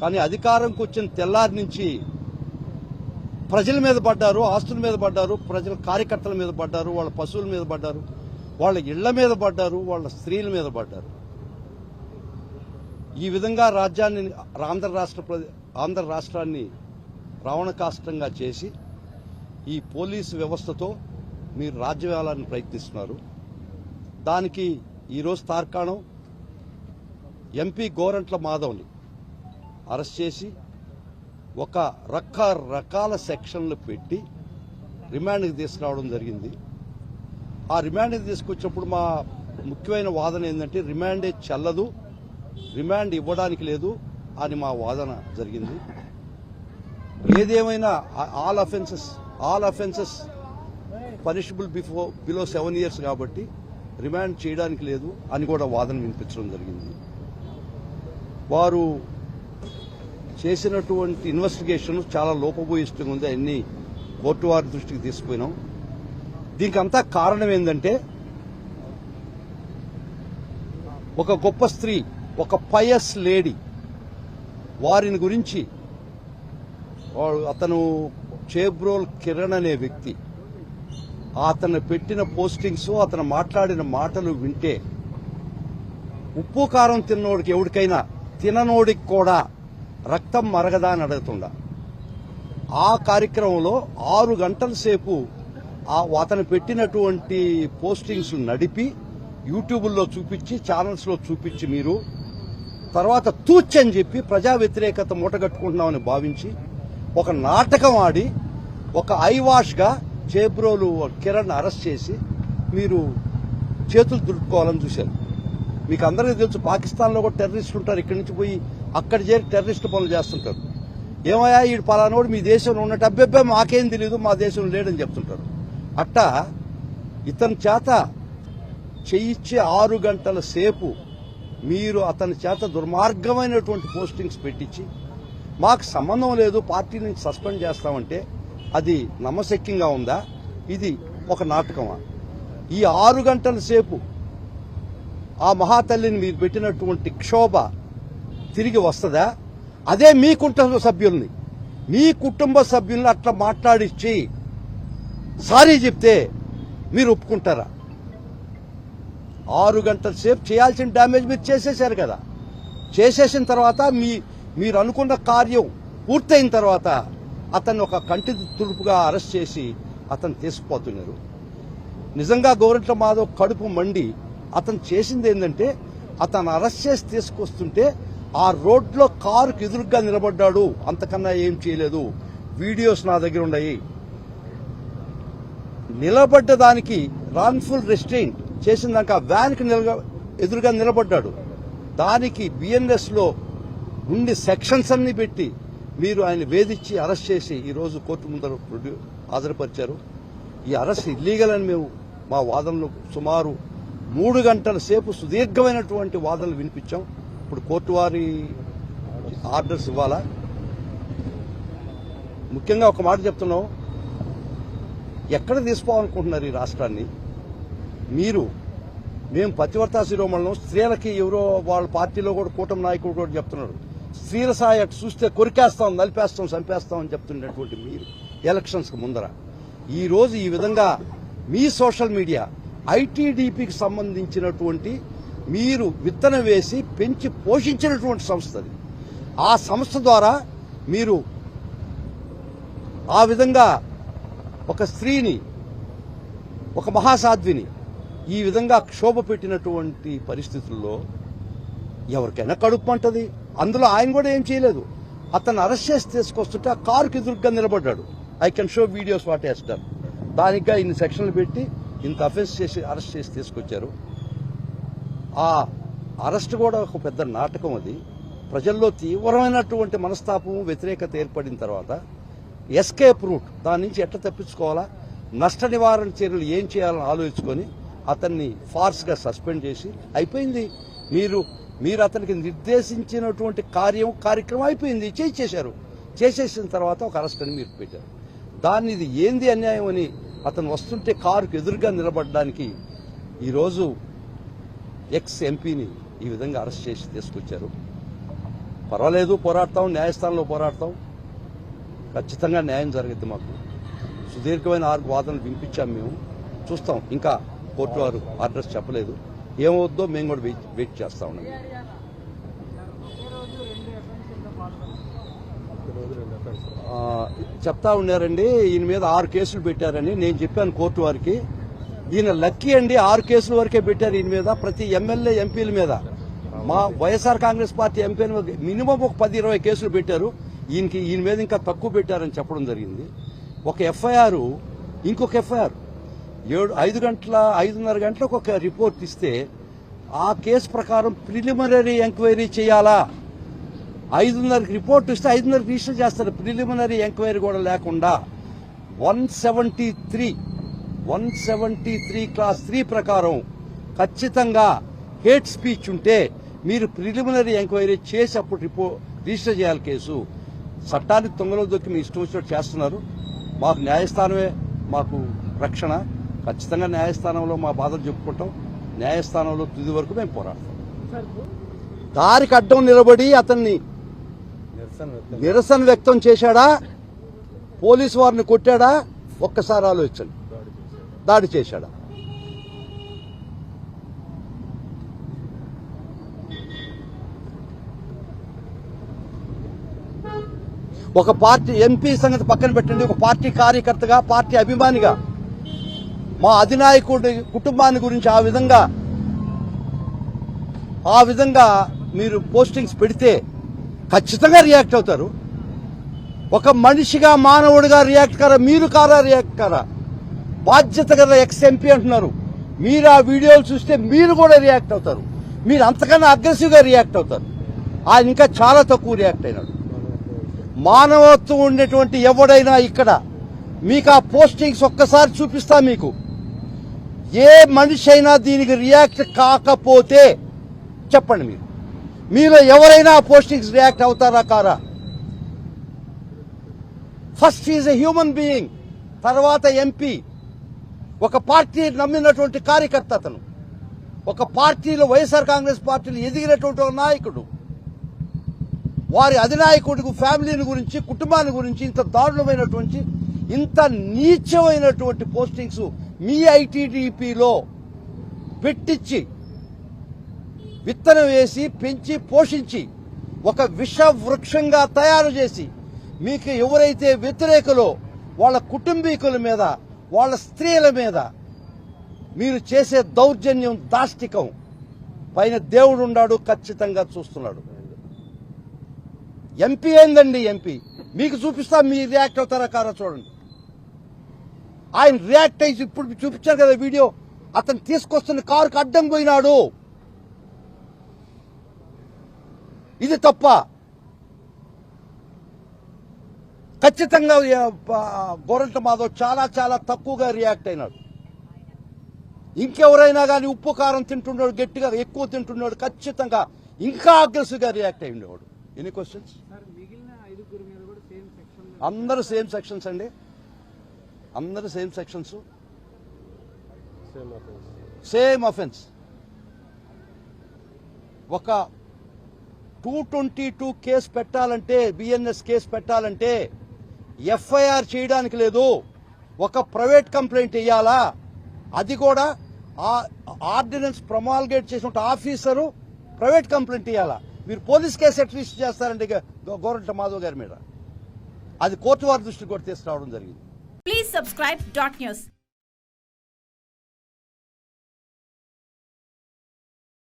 కానీ అధికారంకి వచ్చిన తెల్లారి నుంచి ప్రజల మీద పడ్డారు ఆస్తుల మీద పడ్డారు ప్రజల కార్యకర్తల మీద పడ్డారు వాళ్ళ పశువుల మీద పడ్డారు వాళ్ళ ఇళ్ళ మీద పడ్డారు వాళ్ళ స్త్రీల మీద పడ్డారు. ఈ విధంగా రాజ్యాన్ని ఆంధ్ర రాష్ట్ర ఆంధ్ర రాష్ట్రాన్ని రావణకాష్టంగా చేసి ఈ పోలీసు వ్యవస్థతో మీరు రాజ్యవేలాన్ని ప్రయత్నిస్తున్నారు. దానికి ఈరోజు తార్కాణం ఎంపీ గోరంట్ల మాధవ్ని అరెస్ట్ చేసి ఒక రకరకాల సెక్షన్లు పెట్టి రిమాండ్కి తీసుకురావడం జరిగింది. ఆ రిమాండ్కి తీసుకొచ్చినప్పుడు మా ముఖ్యమైన వాదన ఏంటంటే రిమాండే చెల్లదు రిమాండ్ ఇవ్వడానికి లేదు అని మా వాదన జరిగింది. ఏదేమైనా all offences all offences punishable before below seven years కాబట్టి రిమాండ్ చేయడానికి లేదు అని కూడా వాదన వినిపించడం జరిగింది. వారు చేసినటువంటి ఇన్వెస్టిగేషన్ చాలా లోపభూయిష్టంగా ఉంది. అన్ని కోర్టు వారి దృష్టికి తీసుకుపోయినాం. దీనికి అంతా కారణం ఏంటంటే ఒక గొప్ప స్త్రీ ఒక పయస్ లేడీ వారిని గురించి అతను చేబ్రోల్ కిరణ్ అనే వ్యక్తి అతను పెట్టిన పోస్టింగ్స్ అతను మాట్లాడిన మాటలు వింటే ఉప్పు కారం తిన్నోడికి ఎవరికైనా తిననోడికి కూడా రక్తం మరగదా అని అడుగుతుండ. ఆ కార్యక్రమంలో ఆరు గంటల సేపు అతను పెట్టినటువంటి పోస్టింగ్స్ నడిపి యూట్యూబ్లో చూపించి ఛానల్స్లో చూపించి మీరు తర్వాత తూచ్ అని చెప్పి ప్రజా వ్యతిరేకత మూటగట్టుకుంటున్నామని భావించి ఒక నాటకం ఆడి ఒక ఐవాష్గా చేబ్రోలు కిరణ్ అరెస్ట్ చేసి మీరు చేతులు దులుపుకోవాలని చూశారు. మీకు అందరికీ తెలుసు పాకిస్తాన్లో కూడా టెర్రరిస్టులు ఉంటారు. ఇక్కడి నుంచి పోయి అక్కడ చేరి టెర్రరిస్ట్ పనులు చేస్తుంటారు. ఏమయ్యా ఈ పలానోడు మీ దేశంలో ఉన్నట్టు. అబ్బెబ్బే మాకేం తెలియదు మా దేశంలో లేడని చెప్తుంటారు. అట్టా ఇతని చేత చేయించే ఆరు గంటల సేపు మీరు అతని చేత దుర్మార్గమైనటువంటి పోస్టింగ్స్ పెట్టించి మాకు సంబంధం లేదు పార్టీ నుంచి సస్పెండ్ చేస్తామంటే అది నమ్మశక్యంగా ఉందా? ఇది ఒక నాటకమా? ఈ ఆరు గంటల సేపు ఆ మహాతల్లిని మీరు పెట్టినటువంటి క్షోభ తిరిగి వస్తుందా? అదే మీ కుటుంబ సభ్యుల్ని. మీ కుటుంబ సభ్యుల్ని అట్లా మాట్లాడిచ్చి సారీ చెప్తే మీరు ఒప్పుకుంటారా? ఆరు గంటల సేపు చేయాల్సిన డ్యామేజ్ మీరు చేసేసారు కదా. చేసేసిన తర్వాత మీ మీరు అనుకున్న కార్యం పూర్తయిన తర్వాత అతన్ని ఒక కంటి తుడుపుగా అరెస్ట్ చేసి అతను తీసుకుపోతున్నారు. నిజంగా గోరంట్ల మాధవ్ కడుపు మండి అతను చేసింది ఏంటంటే అతను అరెస్ట్ చేసి తీసుకొస్తుంటే ఆ రోడ్లో కారుకు ఎదురుగా నిలబడ్డాడు. అంతకన్నా ఏం చేయలేదు. వీడియోస్ నా దగ్గర ఉన్నాయి. నిలబడ్డ దానికి రాన్ఫుల్ రెస్ట్రెయింట్ చేసిన దానికి ఆ వ్యాన్కి ఎదురుగా నిలబడ్డాడు. దానికి బిఎన్ఎస్లో ఉండి సెక్షన్స్ అన్ని పెట్టి మీరు ఆయన వేధించి అరెస్ట్ చేసి ఈరోజు కోర్టు ముందర ప్రొడ్యూ హాజరుపరిచారు. ఈ అరెస్ట్ ఇల్లీగల్ అని మేము మా వాదనలు సుమారు మూడు గంటల సేపు సుదీర్ఘమైనటువంటి వాదనలు వినిపించాం. ఇప్పుడు కోర్టు వారి ఆర్డర్స్ ఇవ్వాలా? ముఖ్యంగా ఒక మాట చెప్తున్నాం. ఎక్కడ తీసుకోవాలనుకుంటున్నారు ఈ రాష్ట్రాన్ని? మీరు మేము పతివర్తా శిరోమణం స్త్రీలకి ఎవరో వాళ్ళ పార్టీలో కూడా కూటమి నాయకుడు కూడా చెప్తున్నారు. స్త్రీల సాయి అటు చూస్తే కొరికేస్తాం నలిపేస్తాం చంపేస్తాం అని చెప్తున్నటువంటి మీరు ఎలక్షన్స్కి ముందర. ఈ రోజు ఈ విధంగా మీ సోషల్ మీడియా ఐటీడీపీకి సంబంధించినటువంటి మీరు విత్తనం వేసి పెంచి పోషించినటువంటి సంస్థ అది ఆ సంస్థ ద్వారా మీరు ఆ విధంగా ఒక స్త్రీని ఒక మహాసాధ్విని ఈ విధంగా క్షోభ పెట్టినటువంటి పరిస్థితుల్లో ఎవరికైనా కడుపు అంటది అందులో ఆయన కూడా ఏం చేయలేదు. అతను అరెస్ట్ చేసి తీసుకొస్తుంటే ఆ కారుకి ఎదురుగ్గా నిలబడ్డాడు. I can show videos what వేస్తారు దానిగా ఇన్ని సెక్షన్లు పెట్టి ఇంత అఫెన్స్ చేసి అరెస్ట్ చేసి తీసుకొచ్చారు. ఆ అరెస్ట్ కూడా ఒక పెద్ద నాటకం అది. ప్రజల్లో తీవ్రమైనటువంటి మనస్తాపం వ్యతిరేకత ఏర్పడిన తర్వాత ఎస్కేప్ రూట్ దాని నుంచి ఎట్లా తప్పించుకోవాలా? నష్ట నివారణ చర్యలు ఏం చేయాలని ఆలోచించుకొని అతన్ని ఫార్స్గా సస్పెండ్ చేసి అయిపోయింది. మీరు మీరు అతనికి నిర్దేశించినటువంటి కార్యం కార్యక్రమం అయిపోయింది. చేసేశారు చేసేసిన తర్వాత ఒక అరెస్ట్ అని మీరు పెట్టారు. దాన్ని ఇది ఏంది అన్యాయం అని అతను వస్తుంటే కారుకు ఎదురుగా నిలబడడానికి ఈరోజు ఎక్స్ ఎంపీని ఈ విధంగా అరెస్ట్ చేసి తీసుకొచ్చారు. పర్వాలేదు పోరాడతాం న్యాయస్థానంలో పోరాడతాం. ఖచ్చితంగా న్యాయం జరుగుద్ది మాకు. సుదీర్ఘమైన ఆరు వాదనలు వినిపించాం మేము. చూస్తాం ఇంకా కోర్టు వారు అడ్రస్ చెప్పలేదు. ఏమవుద్దో మేము కూడా వెయిట్ వెయిట్ చేస్తా ఉన్నాం. చెప్తా ఉన్నారండి ఈయన మీద ఆరు కేసులు పెట్టారని నేను చెప్పాను కోర్టు వారికి. ఈయన లక్కీ అండి ఆరు కేసుల వరకే పెట్టారు ఈయన మీద ప్రతి ఎమ్మెల్యే ఎంపీల మీద. మా వైఎస్ఆర్ కాంగ్రెస్ పార్టీ ఎంపీల మినిమం ఒక పది ఇరవై కేసులు పెట్టారు. ఈయనకి ఈయన మీద ఇంకా తక్కువ పెట్టారని చెప్పడం జరిగింది. ఒక ఎఫ్ఐఆర్ ఇంకొక ఎఫ్ఐఆర్. ఏడు ఐదు గంటల ఐదున్నర గంటలకు ఒక రిపోర్ట్ ఇస్తే ఆ కేసు ప్రకారం ప్రిలిమినరీ ఎంక్వైరీ చేయాలా? ఐదున్నరకి రిపోర్ట్ ఇస్తే ఐదున్నరకి రిజిస్టర్ చేస్తారు. ప్రిలిమినరీ ఎంక్వైరీ కూడా లేకుండా. One seventy three one seventy three clause three ప్రకారం ఖచ్చితంగా హేట్ స్పీచ్ ఉంటే మీరు ప్రిలిమినరీ ఎంక్వైరీ చేసి అప్పుడు రిపో రిజిస్టర్ చేయాలి కేసు. చట్టాన్ని తొంగలో దొక్కి మీ ఇష్టం వచ్చినట్టు చేస్తున్నారు. మాకు న్యాయస్థానమే మాకు రక్షణ. ఖచ్చితంగా న్యాయస్థానంలో మా బాధలు చెప్పుకుంటాం. న్యాయస్థానంలో తుది వరకు మేము పోరాడతాం. దారికి అడ్డం నిలబడి అతన్ని నిరసన వ్యక్తం చేశాడా? పోలీసు వారిని కొట్టాడా? ఒక్కసారి ఆలోచించండి. దాడి చేశాడు. ఒక పార్టీ ఎంపీ సంగతి పక్కన పెట్టండి. ఒక పార్టీ కార్యకర్తగా పార్టీ అభిమానిగా మా అధినాయకుడి కుటుంబాన్ని గురించి ఆ విధంగా ఆ విధంగా మీరు పోస్టింగ్స్ పెడితే ఖచ్చితంగా రియాక్ట్ అవుతారు. ఒక మనిషిగా మానవుడిగా రియాక్ట్ కారా మీరు కారా రియాక్ట్ కారా? బాధ్యత గల ఎక్స్ ఎంపీ అంటున్నారు. మీరు ఆ వీడియోలు చూస్తే మీరు కూడా రియాక్ట్ అవుతారు. మీరు అంతకన్నా అగ్రెసివ్గా రియాక్ట్ అవుతారు. ఆయన ఇంకా చాలా తక్కువ రియాక్ట్ అయినాడు. మానవత్వం ఉండేటువంటి ఎవడైనా ఇక్కడ మీకు ఆ పోస్టింగ్స్ ఒక్కసారి చూపిస్తా మీకు. ఏ మనిషి అయినా దీనికి రియాక్ట్ కాకపోతే చెప్పండి మీరు. మీలో ఎవరైనా ఆ పోస్టింగ్స్ రియాక్ట్ అవుతారా కారా? First is a human being తర్వాత ఎంపీ. ఒక పార్టీ నమ్మినటువంటి కార్యకర్త అతను. ఒక పార్టీలో వైఎస్ఆర్ కాంగ్రెస్ పార్టీలు ఎదిగినటువంటి నాయకుడు. వారి అధినాయకుడికి ఫ్యామిలీని గురించి కుటుంబాన్ని గురించి ఇంత దారుణమైనటువంటి ఇంత నీచమైనటువంటి పోస్టింగ్స్ మీ ఐటీడీపీలో పెట్టించి విత్తనం వేసి పెంచి పోషించి ఒక విష వృక్షంగా తయారు చేసి మీకు ఎవరైతే వ్యతిరేకలో వాళ్ళ కుటుంబీకుల మీద వాళ్ళ స్త్రీల మీద మీరు చేసే దౌర్జన్యం దాష్టికం. పైన దేవుడు ఉన్నాడు ఖచ్చితంగా చూస్తున్నాడు. ఎంపీ ఏందండి ఎంపీ? మీకు చూపిస్తా మీ రియాక్ట్ అవుతారా కారా చూడండి. ఆయన రియాక్ట్ అయ్యి ఇప్పుడు చూపించారు కదా వీడియో. అతను తీసుకొస్తున్న కారుకు అడ్డం పోయినాడు. ఇది తప్ప ఖచ్చితంగా గోరంట మాధవ్ చాలా చాలా తక్కువగా రియాక్ట్ అయినాడు. ఇంకెవరైనా కానీ ఉప్పు కారం తింటున్నాడు గట్టిగా ఎక్కువ తింటున్నాడు ఖచ్చితంగా ఇంకా అగ్రెసివ్గా రియాక్ట్ అయి ఉండేవాడు. ఎనీ క్వశ్చన్స్ సార్ మిగిలిన ఐదుగురు మీద కూడా సేమ్ సెక్షన్ అందరూ సేమ్ సెక్షన్స్ అండి. అందరూ సేమ్ సెక్షన్స్ సేమ్ అఫెన్స్ ఒక టూ ట్వంటీ టూ కేసు పెట్టాలంటే బిఎన్ఎస్ కేసు పెట్టాలంటే ఎఫ్ఐఆర్ చేయడానికి లేదు. ఒక ప్రైవేట్ కంప్లైంట్ ఇవ్వాలా అది కూడా ఆ ఆర్డినెన్స్ ప్రమాల్గేట్ చేసిన ఆఫీసరు ప్రైవేట్ కంప్లైంట్ ఇవ్వాలా మీరు పోలీస్ కేసు ఎట్లా చేస్తారండి గోరంట మాధవ్ గారి మీద? అది కోర్టు వారి దృష్టికి కూడా తీసుకురావడం జరిగింది. Please subscribe dot news